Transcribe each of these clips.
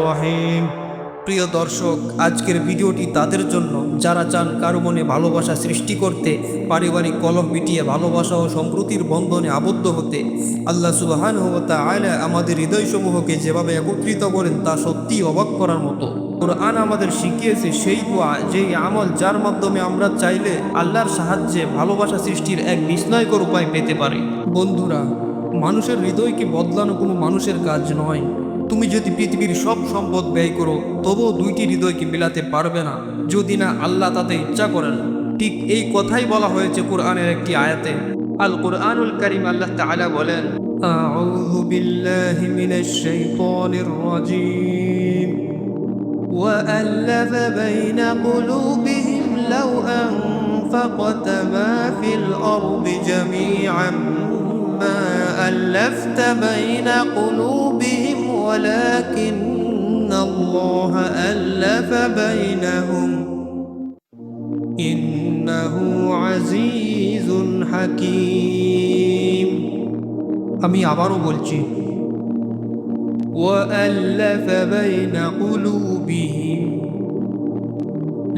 রহিম। প্রিয় দর্শক, আজকের ভিডিওটি তাদের জন্য। যারা চান কারও মনে ভালোবাসা সৃষ্টি করতে, পারিবারিক কলম মিটিয়ে ভালোবাসা ও সম্প্রতির বন্ধনে আবদ্ধ হতে, আল্লাহ সুবাহান আয়লা আমাদের হৃদয়সমূহকে যেভাবে একত্রিত করেন তা সত্যিই অবাক করার মতো। কোরআন আমাদের শিখিয়েছে, সেই দোয়া, যেই আমল যার মাধ্যমে আমরা চাইলে আল্লাহর সাহায্যে ভালোবাসা সৃষ্টির এক বিস্ময়কর উপায় পেতে পারি। বন্ধুরা মানুষের হৃদয়কে বদলানো কোনো মানুষের কাজ নয় তুমি যদি পৃথিবীর সব সম্পদ ব্যয় করো তবুও দুইটি হৃদয়কে মিলাতে পারবে না যদি না আল্লাহ তাতে ইচ্ছা করেন ঠিক এই কথাই বলা হয়েছে কোরআনের একটি আয়াতে আল কোরআনুল করিম আল্লাহ তাআলা বলেন আউযু বিল্লাহি মিনাশ শাইতানির রাজীম وألف بين قلوبهم لو أنفقت ما في الأرض جميعا ما ألفت بين قلوبهم ولكن الله ألف بينهم إنه عزيز حكيم আমি আবারও বলছি وألف بين قلوبهم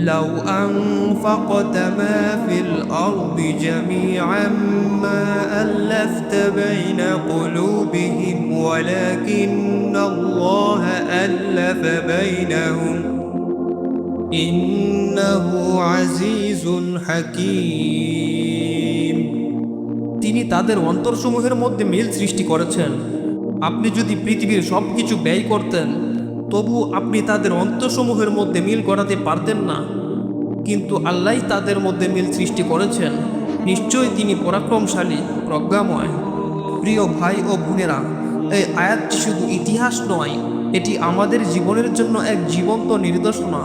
لو أنفقت ما في الأرض جميعا ما ألفت بين قلوبهم ولكن الله ألف بينهم إنه عزيز حكيم তিনি তাদের অন্তরসমূহের মধ্যে মিল সৃষ্টি করেছেন আপনি যদি পৃথিবীর সব কিছু ব্যয় করতেন তবু আপনি তাদের অন্তসমূহের মধ্যে মিল করাতে পারতেন না। কিন্তু আল্লাহ তাদের মধ্যে মিল সৃষ্টি করেছেন। নিশ্চয়ই তিনি পরাক্রমশালী, প্রজ্ঞাময়। প্রিয় ভাই ও বোনেরা, এই আয়াতটি শুধু ইতিহাস নয়, এটি আমাদের জীবনের জন্য এক জীবন্ত নির্দেশনা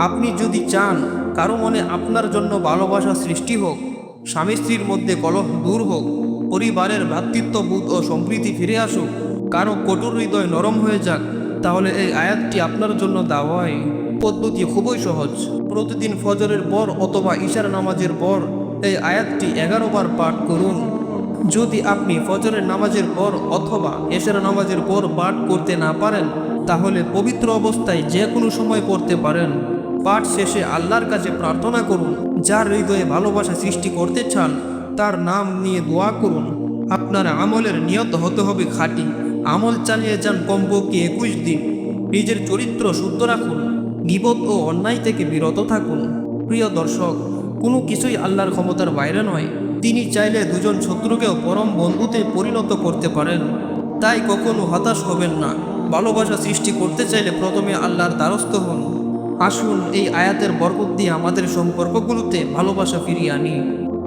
আপনি যদি চান কারও মনে আপনার জন্য ভালোবাসা সৃষ্টি হোক, স্বামী স্ত্রীর মধ্যে কলহ দূর হোক, পরিবারের ভ্রাতৃত্ববোধ ও সম্প্রীতি ফিরে আসুক, কারও কঠোর হৃদয় নরম হয়ে যাক তাহলে এই আয়াতটি আপনার জন্য দাওয়াই পদ্ধতি খুবই সহজ। প্রতিদিন ফজরের পর অথবা ঈশার নামাজের পর এই আয়াতটি এগারো বার পাঠ করুন। যদি আপনি ফজরের নামাজের পর অথবা এশার নামাজের পর পাঠ করতে না পারেন, তাহলে পবিত্র অবস্থায় যে কোনো সময় পড়তে পারেন। পাঠ শেষে আল্লাহর কাছে প্রার্থনা করুন, যার হৃদয়ে ভালোবাসা সৃষ্টি করতে চান, তার নাম নিয়ে দোয়া করুন। আপনার আমলের নিয়ত হতে হবে খাঁটি। আমল চালিয়ে যান কমপক্ষে একুশ দিন। নিজের চরিত্র শুদ্ধ রাখুন বিপদ ও অন্যায় থেকে বিরত থাকুন। প্রিয় দর্শক, কোনো কিছুই আল্লাহর ক্ষমতার বাইরে নয়। তিনি চাইলে দুজন শত্রুকেও পরম বন্ধুতে পরিণত করতে পারেন। তাই কখনো হতাশ হবেন না। ভালোবাসা সৃষ্টি করতে চাইলে প্রথমে আল্লাহর দ্বারস্থ হন। আসুন এই আয়াতের বরকত দিয়ে আমাদের সম্পর্কগুলোতে ভালোবাসা ফিরিয়ে আনি।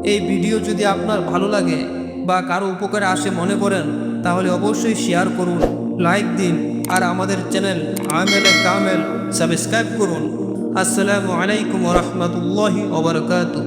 এই ভিডিও যদি আপনার ভালো লাগে বা কারও উপকারে আসে মনে করেন তাহলে অবশ্যই শেয়ার করুন লাইক দিন, আর আমাদের চ্যানেল আমেল কামেল সাবস্ক্রাইব করুন। আসসালামু আলাইকুম রহমতুল্লাহি ওবরকাতু